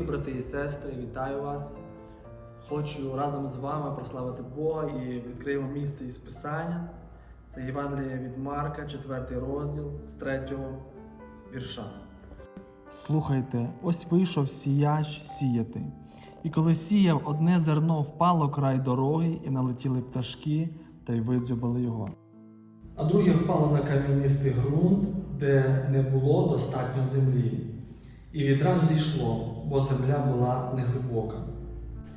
Дорогі брати і сестри, вітаю вас. Хочу разом з вами прославити Бога і відкриємо місце із Писання. Це Євангеліє від Марка, 4 розділ з 3 вірша. Слухайте, ось вийшов сіяч сіяти. І коли сіяв, одне зерно впало край дороги, і налетіли пташки та й видзюбали його. А друге впало на кам'янистий ґрунт, де не було достатньо землі. І відразу зійшло, бо земля була неглибока.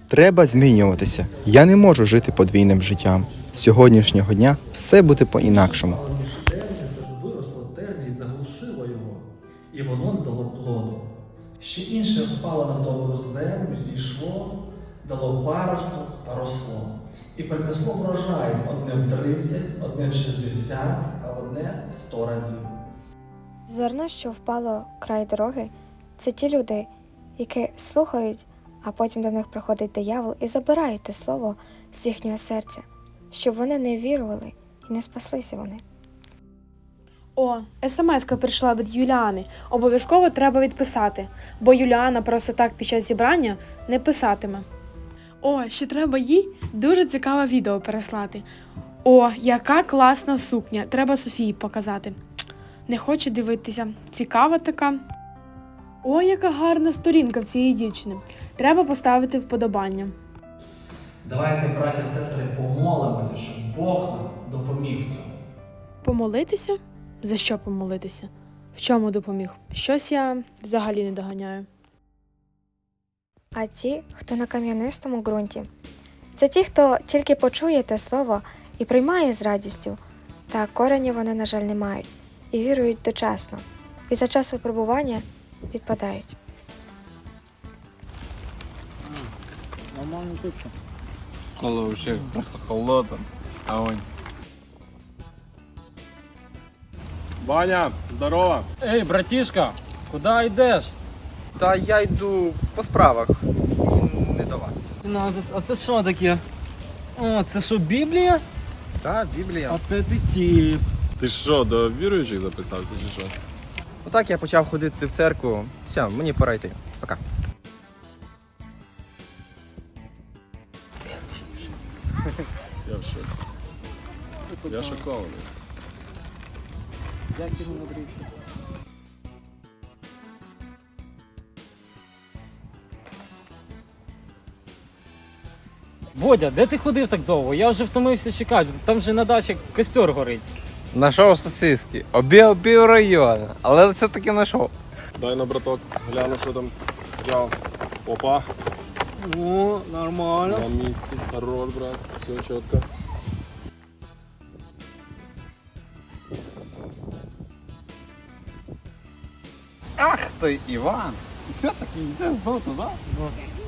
Треба змінюватися. Я не можу жити подвійним життям. З сьогоднішнього дня все буде по-інакшому. Але між терня, тож виросло терня і заглушило його, і воно дало плоду. Ще інше впало на добру землю, зійшло, дало паросток та росло. І принесло врожай одне в 30, одне в 60, а одне в 100 разів. Зерно, що впало край дороги, це ті люди, які слухають, а потім до них приходить диявол і забирає те слово з їхнього серця, щоб вони не вірували і не спаслися вони. О, смс-ка прийшла від Юліани. Обов'язково треба відписати, бо Юліана просто так під час зібрання не писатиме. О, ще треба їй дуже цікаве відео переслати. О, яка класна сукня! Треба Софії показати. Не хоче дивитися. Цікава така. О, яка гарна сторінка в цієї дівчини. Треба поставити вподобання. Давайте, браття сестри, помолимося, щоб Бог нам допоміг в цьому. Помолитися? За що помолитися? В чому допоміг? Щось я взагалі не доганяю. А ті, хто на кам'янистому ґрунті, це ті, хто тільки почує те слово і приймає з радістю, та корені вони, на жаль, не мають і вірують дочасно, і за час випробування відпадають. Нормально пицца. Кола вообще просто холодно. Огонь. Ваня, здорово. Ей, братішка, куди йдеш? Та я йду по справах. Не до вас. А це- а це що таке? О, це що, Біблія? Та, Біблія. А це ти тіп. Ти що, до віруючих записався чи що? Отак я почав ходити в церкву. Все, мені пора йти. Пока. Я в шоці. Я шокований. Як ти умудрився? Бодя, де ти ходив так довго? Я вже втомився чекати. Там же на дачі костер горить. Нашов сосиски. Обів пів району, але все-таки знайшов. Дай на браток, гляну, що там взяв. Опа, О, нормально. на місці. Хорош, брат. Все чітко. Ах ти, Іван. Все-таки йде знов туди.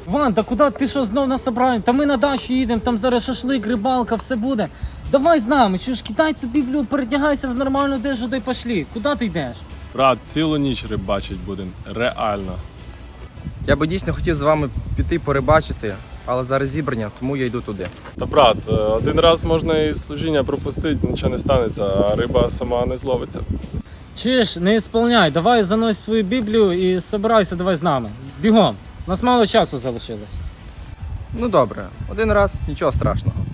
Ван, та куди ти що знов на собрання? Та ми на дачу їдемо, там зараз шашлик, рибалка, все буде. Давай з нами, чуєш, кидай цю біблію, передягайся в нормальну одежу, та й. Куди ти йдеш? Брат, цілу ніч рибачить будем. Реально. Я би дійсно хотів з вами піти порибачити, але зараз зібрання, тому я йду туди. Та брат, е, один раз можна і служіння пропустити, нічого не станеться, а риба сама не зловиться. Чуєш, не ісполняй, давай занось свою біблію і собирайся, давай з нами. Бігом. У нас мало часу залишилось. Ну добре, один раз нічого страшного.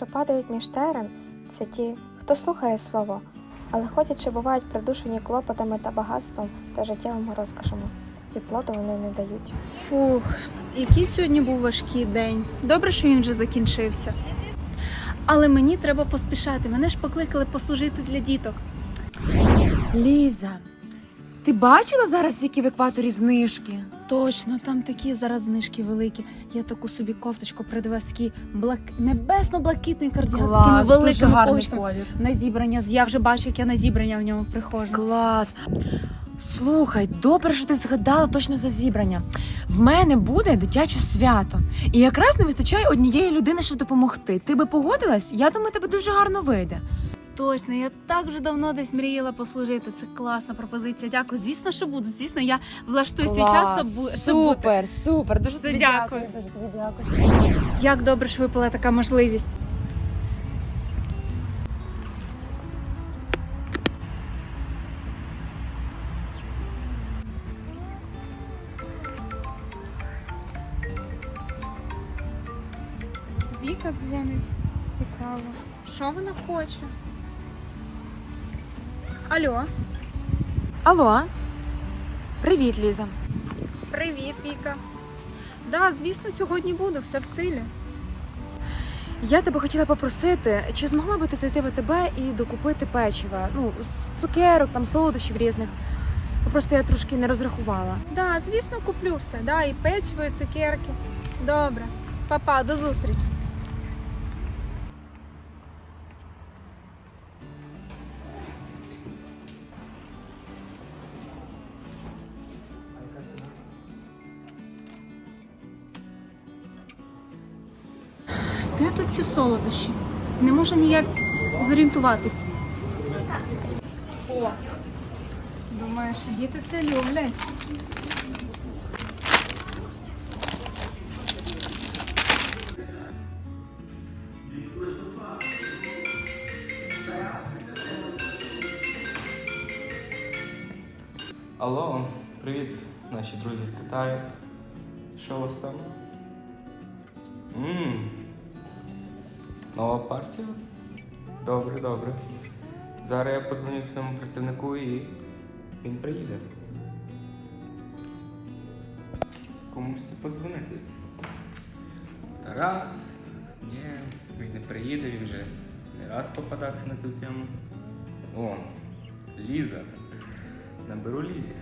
Що падають між терен, це ті, хто слухає слово, але ходячи, бувають придушені клопотами та багатством та життєвими розкошами, і плоду вони не дають. Фух, який сьогодні був важкий день. Добре, що він вже закінчився. Але мені треба поспішати. Мене ж покликали послужити для діток. Ліза, ти бачила зараз, які в екваторі знижки? Точно, там такі зараз знижки великі. Я таку собі кофточку придивилась, такий блак... небесно-блакитний кардіган з такими Клас, дуже великими гарний колір. На зібрання. Я вже бачу, як я на зібрання в ньому приходжу. Клас. Слухай, добре, що ти згадала точно за зібрання. В мене буде дитяче свято. І якраз не вистачає однієї людини, щоб допомогти. Ти би погодилась? Я думаю, тебе дуже гарно вийде. Точно, я так вже давно десь мріяла послужити. Це класна пропозиція. Дякую. Звісно, що буду. Звісно, я влаштую свій час, щоб бу- щоб бути. Супер, супер. Дуже тобі Дякую. дякую. Дуже тобі дякую. Як добре, що випала така можливість. Віка дзвонить. Цікаво. Що вона хоче? Алло, Алло. Привіт, Ліза. привіт, Віка. Да, звісно, сьогодні буду, все в силі. Я тебе хотіла попросити, чи змогла би ти зайти в АТБ і докупити печива? Ну, цукерок, там солодощів різних. Просто я трошки не розрахувала. Да, звісно, куплю все. Да, і печиво, і цукерки. Добре. Папа, до зустрічі. Де тут ці солодощі? Не можу ніяк зорієнтуватись. О, думаєш, діти це люблять. Алло, привіт, наші друзі з Китаю. Що у вас там? Ммм. Нова партія? Добре, добре. Зараз я подзвоню своєму працівнику і він приїде. Кому ж це подзвонити? Тарас. Ні, він не приїде, він вже не раз попадався на цю тему. О, Ліза. Наберу Лізі.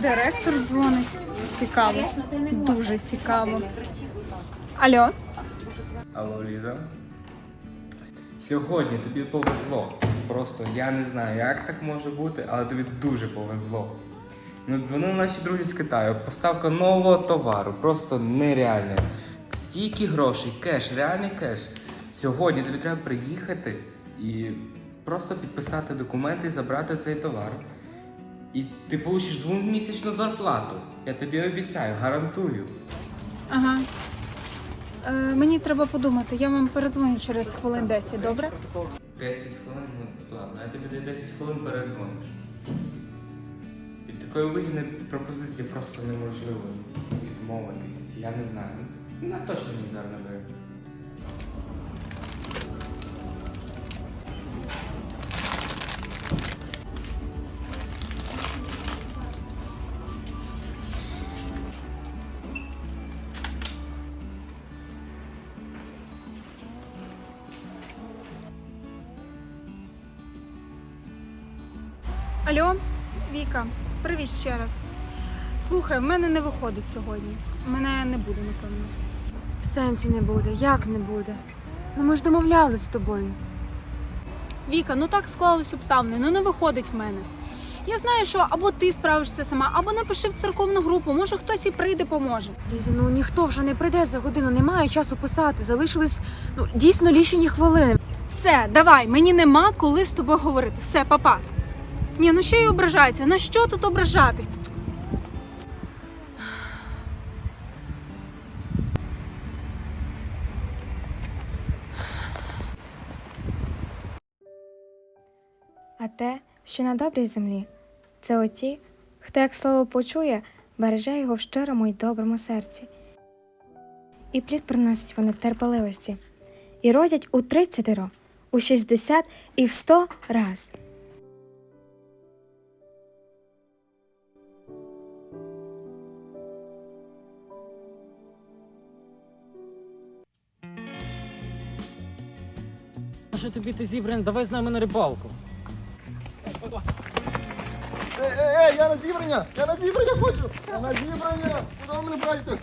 Директор дзвонить. Цікаво. Дуже цікаво. Алло? Алло, Ліза. Сьогодні тобі повезло. Просто я не знаю, як так може бути, але тобі дуже повезло. Ну, дзвонили наші друзі з Китаю. Поставка нового товару, просто нереальна. Стільки грошей, кеш, реальний кеш. Сьогодні тобі треба приїхати і просто підписати документи і забрати цей товар. І ти получиш двомісячну зарплату. Я тобі обіцяю, гарантую. Ага. Е, мені треба подумати, я вам передзвоню через хвилин 10, добре? 10 хвилин, ну ладно, я тобі даю 10 хвилин перезвониш. Від такої вигідної пропозиції просто неможливо відмовитись. Я не знаю. Ну, На точно не зараз не Алло, Віка, привіт ще раз. Слухай, в мене не виходить сьогодні. Мене не буде, напевно. В сенсі не буде. Як не буде? Ну ми ж домовлялись з тобою. Віка, ну так склались обставини, ну не виходить в мене. Я знаю, що або ти справишся сама, або напиши в церковну групу, може хтось і прийде, поможе. Ліза, ну ніхто вже не прийде за годину, немає часу писати. Залишились ну дійсно лічені хвилини. Все, давай, мені нема коли з тобою говорити. Все, папа. Ні, ну що й ображається? На що тут ображатись? А те, що на добрій землі, це оті, хто як слово почує, береже його в щирому й доброму серці. І плід приносять вони в терпеливості, і родять у тридцятеро, у шістдесят і в сто раз. Що тобі ти зібраний? Давай з нами на рибалку. Ей, е, е, я на зібрання! Я на зібрання хочу! Я на зібрання! Куди ви мене браєте?